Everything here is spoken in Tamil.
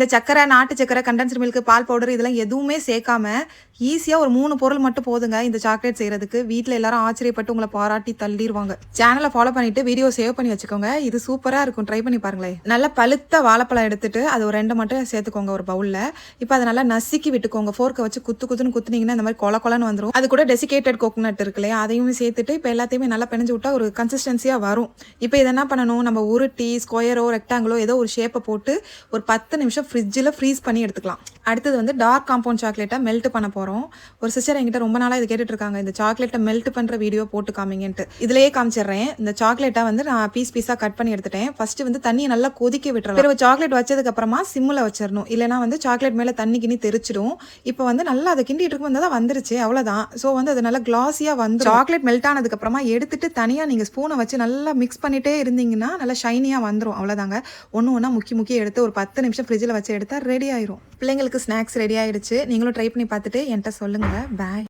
இந்த சக்கரை நாட்டு சக்கரை கண்டன்சர் மில்க் பால் பவுடர் இதெல்லாம் எதுவுமே சேர்க்காம ஈஸியாக ஒரு மூணு பொருள் மட்டும் போதுங்க இந்த சாக்லேட் செய்கிறதுக்கு வீட்டில் எல்லாரும் ஆச்சரியப்பட்டு உங்களை பாராட்டி தள்ளிடுவாங்க சேனலை ஃபாலோ பண்ணிட்டு வீடியோ சேவ் பண்ணி வச்சுக்கோங்க. இது சூப்பராக இருக்கும். ட்ரை பண்ணி பாருங்களேன். நல்லா பழுத்த வாழைப்பழம் எடுத்துட்டு அது ஒரு ரெண்டு மட்டும் சேர்த்துக்கோங்க ஒரு பவுலில் இப்போ அதை நல்லா நசுக்கி விட்டுக்கோங்க. ஃபோர்க்கை வச்சு குத்து குத்துன்னு குத்துனீங்கன்னா இந்த மாதிரி கொல கொலன்னு வந்துடும் அது கூட டெசிகேட்டட் கோகோனட் இருக்கு இல்லையா? அதையும் சேர்த்துட்டு இப்போ எல்லாத்தையுமே நல்லா பிணைஞ்சு விட்டா ஒரு கன்சிஸ்டன்சியாக வரும். இப்போ இதை என்ன பண்ணணும்? நம்ம உருட்டி ஸ்கொயரோ ரெக்டாங்கிளோ ஏதோ ஒரு ஷேப்பை போட்டு ஒரு பத்து நிமிஷம் ஃப்ரிட்ஜில் ஃப்ரீஸ் பண்ணி எடுத்துக்கலாம். அடுத்தது வந்து டார்க் காம்பவுண்ட் சாக்லேட்டை மெல்ட் பண்ண போகிறோம் ஒரு சிஸ்டர் என்கிட்ட ரொம்ப நாளாக இது கேட்டுட்ருக்காங்க இந்த சாக்லேட்டை மெல்ட் பண்ணுற வீடியோ போட்டு காமிங்கன்ட்டு இதுலயே காமிச்சிடுறேன். இந்த சாக்லேட்டை வந்து நான் பீஸ் பீஸாக கட் பண்ணி எடுத்துட்டேன். ஃபஸ்ட்டு வந்து தண்ணியை நல்லா கொதிக்க விட்டுறேன் பிறகு சாக்லேட் வச்சதுக்கப்புறமா சிம்மில் வச்சிடணும். இல்லைனா வந்து சாக்லேட் மேலே தண்ணி கிண்ணி தெரிச்சிடும் இப்போ வந்து நல்லா அதை கிண்டிட்டு இருக்கும்போது தான் வந்துருச்சு. அவ்வளோதான் ஸோ வந்து அது நல்லா கிளாஸியாக வந்து சாக்லேட் மெல்ட் ஆனதுக்கப்புறமா எடுத்துட்டு தனியாக நீங்கள் ஸ்பூனை வச்சு நல்லா மிக்ஸ் பண்ணிகிட்டே இருந்தீங்கன்னா நல்லா ஷைனியாக வந்துடும் அவ்வளோதாங்க ஒன்று ஒன்றா முக்கி முக்கி எடுத்து ஒரு பத்து நிமிஷம் ஃப்ரிட்ஜில் வச்சு எடுத்தால் ரெடி ஆயிரும். பிள்ளைங்களுக்கு ஸ்நாக்ஸ் ரெடி ஆகிடுச்சு நீங்களும் ட்ரை பண்ணி பார்த்துட்டு என்கிட்ட சொல்லுங்கள் பாய்